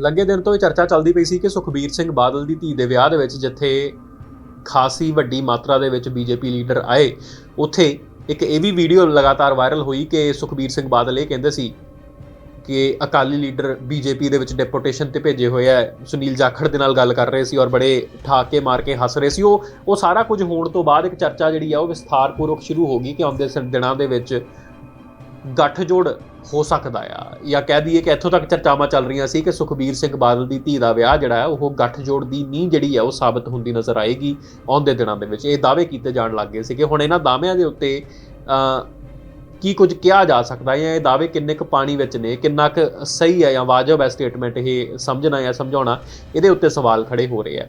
ਲੰਘੇ ਦਿਨ ਤੋਂ ਇਹ ਚਰਚਾ ਚੱਲਦੀ ਪਈ ਸੀ ਕਿ ਸੁਖਬੀਰ ਸਿੰਘ ਬਾਦਲ ਦੀ ਧੀ ਦੇ ਵਿਆਹ ਦੇ ਵਿੱਚ ਜਿੱਥੇ ਖਾਸੀ ਵੱਡੀ ਮਾਤਰਾ ਦੇ ਵਿੱਚ ਬੀਜੇਪੀ ਲੀਡਰ ਆਏ, ਉੱਥੇ ਇੱਕ ਇਹ ਵੀ ਵੀਡੀਓ ਲਗਾਤਾਰ ਵਾਇਰਲ ਹੋਈ ਕਿ ਸੁਖਬੀਰ ਸਿੰਘ ਬਾਦਲ ਇਹ ਕਹਿੰਦੇ ਸੀ ਕਿ ਅਕਾਲੀ ਲੀਡਰ ਬੀਜੇਪੀ ਦੇ ਵਿੱਚ ਡੈਪੂਟੇਸ਼ਨ ਤੇ ਭੇਜੇ ਹੋਏ ਆ। ਸੁਨੀਲ ਜਾਖੜ ਦੇ ਨਾਲ ਗੱਲ ਕਰ ਰਹੇ ਸੀ ਔਰ ਬੜੇ ਠਾਕੇ ਮਾਰ ਕੇ ਹੱਸ ਰਹੇ ਸੀ। ਉਹ ਉਹ ਸਾਰਾ ਕੁਝ ਹੋਣ ਤੋਂ ਬਾਅਦ ਇੱਕ ਚਰਚਾ ਜਿਹੜੀ ਆ, ਉਹ ਵਿਸਥਾਰਪੂਰਵਕ ਸ਼ੁਰੂ ਹੋ ਗਈ ਕਿ ਆਉਂਦੇ ਸ- ਦਿਨਾਂ ਦੇ ਵਿੱਚ ਗੱਠਜੋੜ ਹੋ ਸਕਦਾ ਆ। ਜਾਂ ਕਹਿ ਦਈਏ ਕਿ ਇੱਥੋਂ ਤੱਕ ਚਰਚਾਵਾਂ ਚੱਲ ਰਹੀਆਂ ਸੀ ਕਿ ਸੁਖਬੀਰ ਸਿੰਘ ਬਾਦਲ ਦੀ ਧੀ ਦਾ ਵਿਆਹ ਜਿਹੜਾ ਹੈ ਉਹ ਗੱਠਜੋੜ ਦੀ ਨੀਂਹ ਜਿਹੜੀ ਹੈ ਉਹ ਸਾਬਤ ਹੁੰਦੀ ਨਜ਼ਰ ਆਏਗੀ ਆਉਂਦੇ ਦਿਨਾਂ ਦੇ ਵਿੱਚ। ਇਹ ਦਾਅਵੇ ਕੀਤੇ ਜਾਣ ਲੱਗ ਗਏ ਸੀਗੇ। ਹੁਣ ਇਹਨਾਂ ਦਾਅਵਿਆਂ ਦੇ ਉੱਤੇ ਕੀ ਕੁਝ ਕਿਹਾ ਜਾ ਸਕਦਾ ਹੈ ਜਾਂ ਇਹ ਦਾਅਵੇ ਕਿੰਨੇ ਕੁ ਪਾਣੀ ਵਿੱਚ ਨੇ, ਕਿੰਨਾ ਕੁ ਸਹੀ ਹੈ ਜਾਂ ਵਾਜਬ ਹੈ ਸਟੇਟਮੈਂਟ ਇਹ ਸਮਝਣਾ ਜਾਂ ਸਮਝਾਉਣਾ, ਇਹਦੇ ਉੱਤੇ ਸਵਾਲ ਖੜੇ ਹੋ ਰਹੇ ਆ।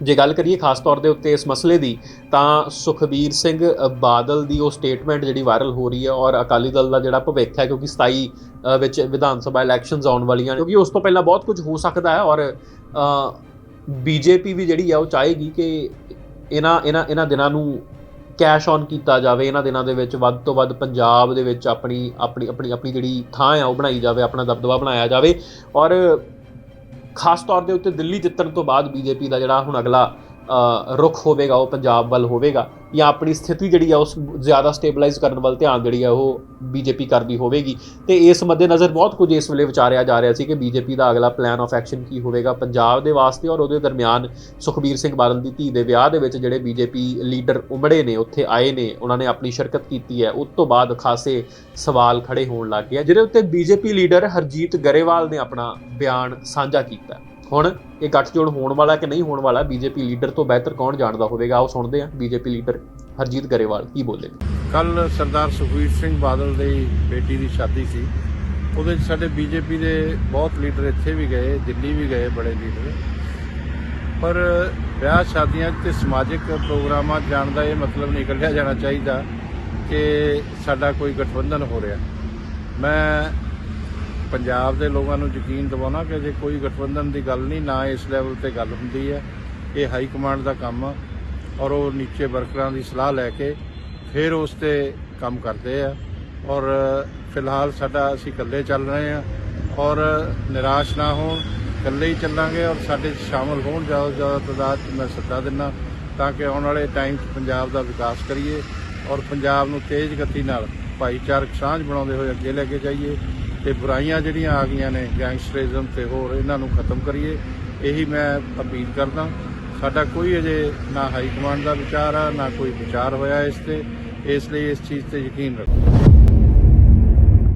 ਜੇ ਗੱਲ ਕਰੀਏ ਖਾਸ ਤੌਰ ਦੇ ਉੱਤੇ ਇਸ ਮਸਲੇ ਦੀ, ਤਾਂ ਸੁਖਬੀਰ ਸਿੰਘ ਬਾਦਲ ਦੀ ਉਹ ਸਟੇਟਮੈਂਟ ਜਿਹੜੀ ਵਾਇਰਲ ਹੋ ਰਹੀ ਹੈ ਔਰ ਅਕਾਲੀ ਦਲ ਦਾ ਜਿਹੜਾ ਭਵਿੱਖ ਹੈ ਕਿਉਂਕਿ 27 ਵਿੱਚ ਵਿਧਾਨ ਸਭਾ ਇਲੈਕਸ਼ਨਸ ਆਉਣ ਵਾਲੀਆਂ ਨੇ, ਕਿਉਂਕਿ ਉਸ ਤੋਂ ਪਹਿਲਾਂ ਬਹੁਤ ਕੁਝ ਹੋ ਸਕਦਾ ਹੈ ਔਰ ਬੀਜੇਪੀ ਵੀ ਜਿਹੜੀ ਆ ਉਹ ਚਾਹੇਗੀ ਕਿ ਇਹਨਾਂ ਇਹਨਾਂ ਇਹਨਾਂ ਦਿਨਾਂ ਨੂੰ ਕੈਸ਼ ਔਨ ਕੀਤਾ ਜਾਵੇ, ਇਹਨਾਂ ਦਿਨਾਂ ਦੇ ਵਿੱਚ ਵੱਧ ਤੋਂ ਵੱਧ ਪੰਜਾਬ ਦੇ ਵਿੱਚ ਆਪਣੀ ਆਪਣੀ ਆਪਣੀ ਆਪਣੀ ਜਿਹੜੀ ਥਾਂ ਆ ਉਹ ਬਣਾਈ ਜਾਵੇ, ਆਪਣਾ ਦਬਦਬਾ ਬਣਾਇਆ ਜਾਵੇ ਔਰ ਖਾਸ ਤੌਰ ਦੇ ਉੱਤੇ ਦਿੱਲੀ ਜਿੱਤਣ ਤੋਂ ਬਾਅਦ ਬੀਜੇਪੀ ਦਾ ਜਿਹੜਾ ਹੁਣ ਅਗਲਾ ਅ, ਰੁਖ ਹੋਵੇਗਾ ਉਹ ਪੰਜਾਬ ਵੱਲ ਹੋਵੇਗਾ। ਜਾਂ ਆਪਣੀ ਸਥਿਤੀ ਜਿਹੜੀ ਆ ਉਸ ਜ਼ਿਆਦਾ ਸਟੇਬਲਾਈਜ਼ ਕਰਨ ਵੱਲ ਧਿਆਨ ਜਿਹੜੀ ਆ ਉਹ ਬੀਜੇਪੀ ਕਰਦੀ ਹੋਵੇਗੀ। ਤੇ ਇਸ ਮੱਦੇ ਨਜ਼ਰ ਬਹੁਤ ਕੁਝ ਇਸ ਵੇਲੇ ਵਿਚਾਰਿਆ ਜਾ ਰਿਹਾ ਸੀ ਕਿ ਬੀਜੇਪੀ ਦਾ ਅਗਲਾ ਪਲਾਨ ਆਫ ਐਕਸ਼ਨ ਕੀ ਹੋਵੇਗਾ ਪੰਜਾਬ ਦੇ ਵਾਸਤੇ ਔਰ ਉਹਦੇ ਦਰਮਿਆਨ ਸੁਖਬੀਰ ਸਿੰਘ ਬਾਦਲ ਦੀ ਧੀ ਦੇ ਵਿਆਹ ਦੇ ਵਿੱਚ ਜਿਹੜੇ ਬੀਜੇਪੀ ਲੀਡਰ ਉਮੜੇ ਨੇ, ਉੱਥੇ ਆਏ ਨੇ, ਉਹਨਾਂ ਨੇ ਆਪਣੀ ਸ਼ਿਰਕਤ ਕੀਤੀ ਹੈ। ਉਸ ਤੋਂ ਬਾਅਦ ਖਾਸੇ ਸਵਾਲ ਖੜੇ ਹੋਣ ਲੱਗ ਗਏ ਜਿਹਦੇ ਉੱਤੇ ਬੀਜੇਪੀ ਲੀਡਰ ਹਰਜੀਤ ਗਰੇਵਾਲ ਨੇ ਆਪਣਾ ਬਿਆਨ ਸਾਂਝਾ ਕੀਤਾ। ਹੁਣ ਇਹ ਗੱਠਜੋੜ ਹੋਣ ਵਾਲਾ ਕਿ ਨਹੀਂ ਹੋਣ ਵਾਲਾ, ਬੀਜੇਪੀ ਲੀਡਰ ਤੋਂ ਬਿਹਤਰ ਕੌਣ ਜਾਣਦਾ ਹੋਵੇਗਾ? ਆਓ ਸੁਣਦੇ ਹਾਂ ਬੀਜੇਪੀ ਲੀਡਰ ਹਰਜੀਤ ਗਰੇਵਾਲ ਕੀ ਬੋਲੇ ਕੱਲ ਸਰਦਾਰ ਸੁਖਬੀਰ ਸਿੰਘ ਬਾਦਲ ਦੀ ਬੇਟੀ ਦੀ ਸ਼ਾਦੀ ਸੀ। ਉਹਦੇ 'ਚ ਸਾਡੇ ਬੀਜੇਪੀ ਦੇ ਬਹੁਤ ਲੀਡਰ ਇੱਥੇ ਵੀ ਗਏ, ਦਿੱਲੀ ਵੀ ਗਏ ਬੜੇ ਲੀਡਰ। ਪਰ ਵਿਆਹ ਸ਼ਾਦੀਆਂ 'ਚ ਤੇ ਸਮਾਜਿਕ ਪ੍ਰੋਗਰਾਮਾਂ 'ਚ ਜਾਣ ਦਾ ਇਹ ਮਤਲਬ ਨਹੀਂ ਕੱਢਿਆ ਜਾਣਾ ਚਾਹੀਦਾ ਕਿ ਸਾਡਾ ਕੋਈ ਗਠਬੰਧਨ ਹੋ ਰਿਹਾ। ਮੈਂ ਪੰਜਾਬ ਦੇ ਲੋਕਾਂ ਨੂੰ ਯਕੀਨ ਦਿਵਾਉਣਾ ਕਿ ਜੇ ਕੋਈ ਗਠਬੰਧਨ ਦੀ ਗੱਲ ਨਹੀਂ, ਨਾ ਇਸ ਲੈਵਲ ਤੇ ਗੱਲ ਹੁੰਦੀ ਹੈ। ਇਹ ਹਾਈ ਕਮਾਂਡ ਦਾ ਕੰਮ ਆ ਔਰ ਉਹ ਨੀਚੇ ਵਰਕਰਾਂ ਦੀ ਸਲਾਹ ਲੈ ਕੇ ਫਿਰ ਉਸ ਤੇ ਕੰਮ ਕਰਦੇ ਆ। ਔਰ ਫਿਲਹਾਲ ਸਾਡਾ ਅਸੀਂ ਇਕੱਲੇ ਚੱਲ ਰਹੇ ਆ ਔਰ ਨਿਰਾਸ਼ ਨਾ ਹੋਣ, ਇਕੱਲੇ ਹੀ ਚੱਲਾਂਗੇ ਔਰ ਸਾਡੇ 'ਚ ਸ਼ਾਮਲ ਹੋਣ ਜ਼ਿਆਦਾ ਤੋਂ ਜ਼ਿਆਦਾ ਤਾਦਾਦ 'ਚ ਮੈਂ ਸੱਦਾ ਦਿੰਦਾ ਤਾਂ ਕਿ ਆਉਣ ਵਾਲੇ ਟਾਈਮ 'ਚ ਪੰਜਾਬ ਦਾ ਵਿਕਾਸ ਕਰੀਏ ਔਰ ਪੰਜਾਬ ਨੂੰ ਤੇਜ਼ ਗਤੀ ਨਾਲ ਭਾਈਚਾਰਕ ਸਾਂਝ ਬਣਾਉਂਦੇ ਹੋਏ ਅੱਗੇ ਲੈ ਕੇ ਜਾਈਏ। ਤੇ ਬੁਰਾਈਆਂ ਜਿਹੜੀਆਂ ਆ ਗਈਆਂ ਨੇ ਗੈਂਗਸਟਰਿਜ਼ਮ ਤੇ ਹੋਰ ਇਹਨਾਂ ਨੂੰ ਖਤਮ ਕਰੀਏ, ਇਹੀ ਮੈਂ ਅਪੀਲ ਕਰਦਾ। ਸਾਡਾ ਕੋਈ ਅਜੇ ਨਾ ਹਾਈ ਕਮਾਂਡ ਦਾ ਵਿਚਾਰ ਆ, ਨਾ ਕੋਈ ਵਿਚਾਰ ਹੋਇਆ ਇਸ ਤੇ। ਇਸ ਲਈ ਇਸ ਚੀਜ਼ ਤੇ ਯਕੀਨ ਰੱਖੋ।